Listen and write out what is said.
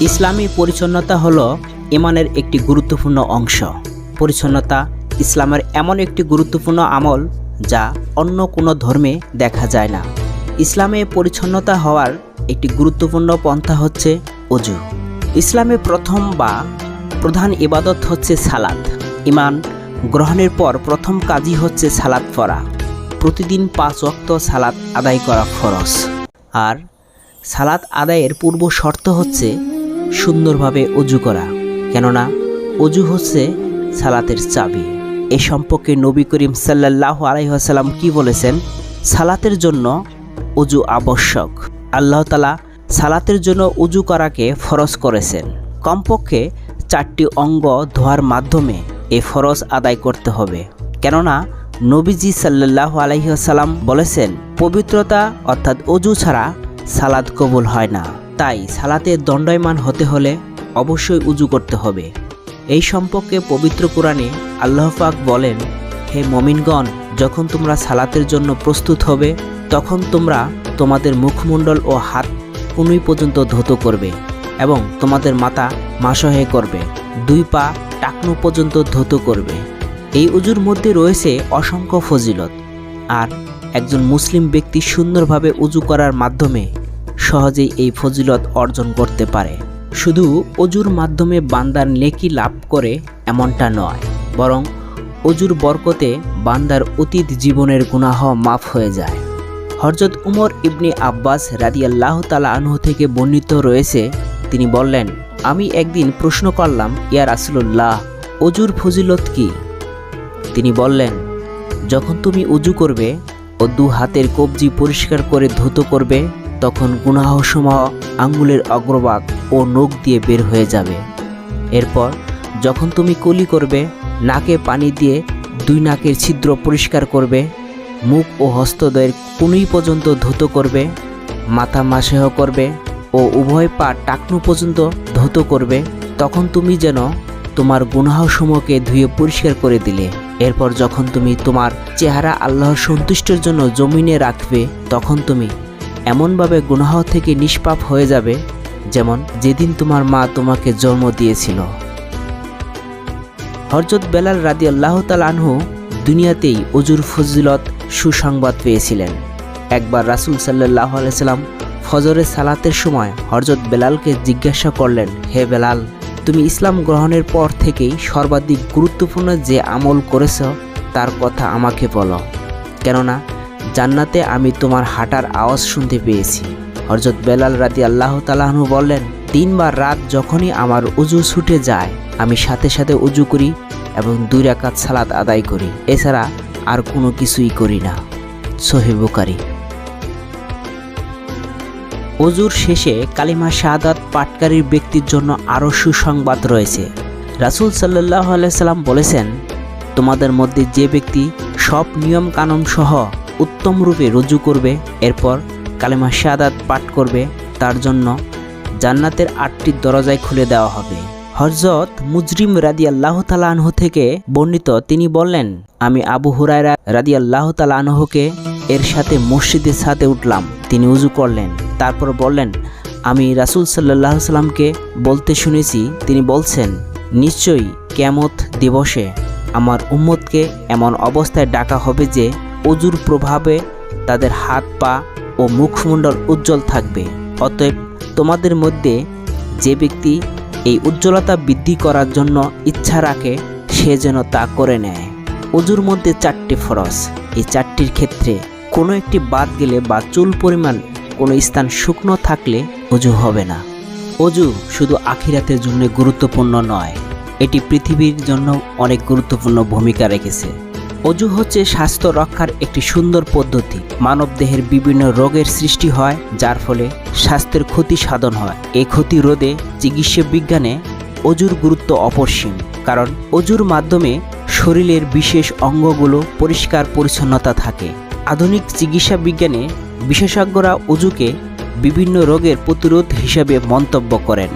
ইসলামী পরিচ্ছন্নতা হল ইমানের একটি গুরুত্বপূর্ণ অংশ। পরিচ্ছন্নতা ইসলামের এমন একটি গুরুত্বপূর্ণ আমল যা অন্য কোনো ধর্মে দেখা যায় না। ইসলামে পরিচ্ছন্নতা হওয়ার একটি গুরুত্বপূর্ণ পন্থা হচ্ছে অজু। ইসলামে প্রথম বা প্রধান ইবাদত হচ্ছে সালাদ ইমান গ্রহণের পর প্রথম কাজই হচ্ছে সালাদ পড়া। প্রতিদিন পাঁচ ওয়াক্ত সালাদ আদায় করা ফরজ। আর সালাত আদায়ের পূর্ব শর্ত হচ্ছে সুন্দরভাবে অজু করা, কেননা অজু হচ্ছে সালাতের চাবি। এ সম্পর্কে নবী করিম সাল্লাহ আলাইসাল্লাম কি বলেছেন? সালাতের জন্য অজু আবশ্যক। আল্লাহ তালা সালাতের জন্য উজু করাকে ফরজ করেছেন। কমপক্ষে চারটি অঙ্গ ধোয়ার মাধ্যমে এই ফরজ আদায় করতে হবে। কেননা নবীজি সাল্লাহ আলহিহাসাল্লাম বলেছেন, পবিত্রতা অর্থাৎ অজু ছাড়া সালাদ কবুল হয় না। তাই সালাতে দণ্ডায়মান হতে হলে অবশ্যই উজু করতে হবে। এই সম্পর্কে পবিত্র কোরআনে আল্লাহ পাক বলেন, হে মমিনগণ, যখন তোমরা সালাতের জন্য প্রস্তুত হবে, তখন তোমরা তোমাদের মুখমণ্ডল ও হাত কুনুই পর্যন্ত ধৌত করবে এবং তোমাদের মাথা মাসহে করবে। দুই পা টাকনু পর্যন্ত ধৌত করবে। এই উজুর মধ্যে রয়েছে অসংখ্য ফজিলত। আর একজন মুসলিম ব্যক্তি সুন্দরভাবে উজু করার মাধ্যমে সহজেই এই ফজিলত অর্জন করতে পারে। শুধু অজুর মাধ্যমে বান্দার নেকি লাভ করে এমনটা নয়, বরং অজুর বরকতে বান্দার অতীত জীবনের গুনাহ মাফ হয়ে যায়। হরজত উমর ইবনি আব্বাস রাদিয়াল্লাহ তালা আনহু থেকে বর্ণিত রয়েছে, তিনি বললেন, আমি একদিন প্রশ্ন করলাম, ইয়া রাসুল্লাহ অজুর ফজিলত কি? তিনি বললেন, যখন তুমি উজু করবে ও দু হাতের কবজি পরিষ্কার করে ধুতো করবে, তখন গুনাহসমূহ আঙ্গুলের অগ্রভাগ ও নখ দিয়ে বের হয়ে যাবে। এরপর যখন তুমি কলি করবে, নাকে পানি দিয়ে দুই নাকের ছিদ্র পরিষ্কার করবে, মুখ ও হস্তদয়ের কুনুই পর্যন্ত ধুতো করবে, মাথা মাসেহ করবে ও উভয় পা টাকনু পর্যন্ত ধুতো করবে, তখন তুমি যেন তোমার গুনাহসমূহকে ধুয়ে পরিষ্কার করে দিলে। এরপর যখন তুমি তোমার চেহারা আল্লাহর সন্তুষ্টের জন্য জমিনে রাখবে, তখন তুমি এমনভাবে গুনাহ থেকে নিষ্পাপ হয়ে যাবে, যেমন যেদিন তোমার মা তোমাকে জন্ম দিয়েছিল। হরজত বেলাল রাদি আল্লাহ আনহু দুনিয়াতেই অজুর ফজিলত সুসংবাদ পেয়েছিলেন। একবার রাসুল সাল্লাহ আলাইসাল্লাম ফজরের সালাতের সময় হরজত বেলালকে জিজ্ঞাসা করলেন, হে বেলাল তুমি ইসলাম গ্রহণের পর থেকেই সর্বাধিক গুরুত্বপূর্ণ যে আমল করেছ, তার কথা আমাকে বলো। কেননা, জান্নাতে আমি তোমার হাঁটার আওয়াজ শুনতে পেয়েছি। হরজত বেলাল রাদি আল্লাহ তালাহনু বললেন দিন বা রাত যখনই আমার উজু ছুটে যায়, আমি সাথে সাথে উজু করি এবং দুই রাকাত সালাত আদায় করি। এছাড়া আর কোনো কিছুই করি না। সোহেবুকারী অজুর শেষে কালিমা শাহাদাত পাটকারীর ব্যক্তির জন্য আরও সুসংবাদ রয়েছে। রাসুল সাল্লাহ আলাইসাল্লাম বলেছেন, তোমাদের মধ্যে যে ব্যক্তি সব নিয়ম কানুন সহ উত্তম রূপে রুজু করবে, এরপর কালিমা শাহাদাত পাঠ করবে, তার জন্য জান্নাতের আটটি দরজায় খুলে দেওয়া হবে। হরজত মুজরিম রাদি আল্লাহ তালাহ থেকে বর্ণিত তিনি বললেন, আমি আবু হুরায়রা রাদি আল্লাহ তালাহকে এর সাথে মসজিদের সাথে উঠলাম। তিনি উজু করলেন। তারপর বললেন, আমি রাসুল সাল্লাহ সাল্লামকে বলতে শুনেছি, তিনি বলছেন, নিশ্চয়ই কেমত দিবসে আমার উম্মতকে এমন অবস্থায় ডাকা হবে যে অজুর প্রভাবে তাদের হাত পা ও মুখমণ্ডল উজ্জ্বল থাকবে। অতএব তোমাদের মধ্যে যে ব্যক্তি এই উজ্জ্বলতা বৃদ্ধি করার জন্য ইচ্ছা রাখে, সে যেন তা করে নেয়। অজুর মধ্যে চারটি ফরজ। এই চারটির ক্ষেত্রে কোনো একটি বাদ গেলে বা চুল পরিমাণ কোনো স্থান শুকনো থাকলে অজু হবে না। অজু শুধু আখিরাতের জন্য গুরুত্বপূর্ণ নয়, এটি পৃথিবীর জন্য অনেক গুরুত্বপূর্ণ ভূমিকা রেখেছে। অজু হচ্ছে স্বাস্থ্য রক্ষার একটি সুন্দর পদ্ধতি। মানব দেহের বিভিন্ন রোগের সৃষ্টি হয়, যার ফলে স্বাস্থ্যের ক্ষতি সাধন হয়। এই ক্ষতি রোধে চিকিৎসা বিজ্ঞানে অজুর গুরুত্ব অপরিসীম, কারণ অজুর মাধ্যমে শরীরের বিশেষ অঙ্গগুলো পরিষ্কার পরিচ্ছন্নতা থাকে। আধুনিক চিকিৎসা বিজ্ঞানে বিশেষজ্ঞরা উজুকে বিভিন্ন রোগের প্রতিরোধ হিসেবে মন্তব্য করেন।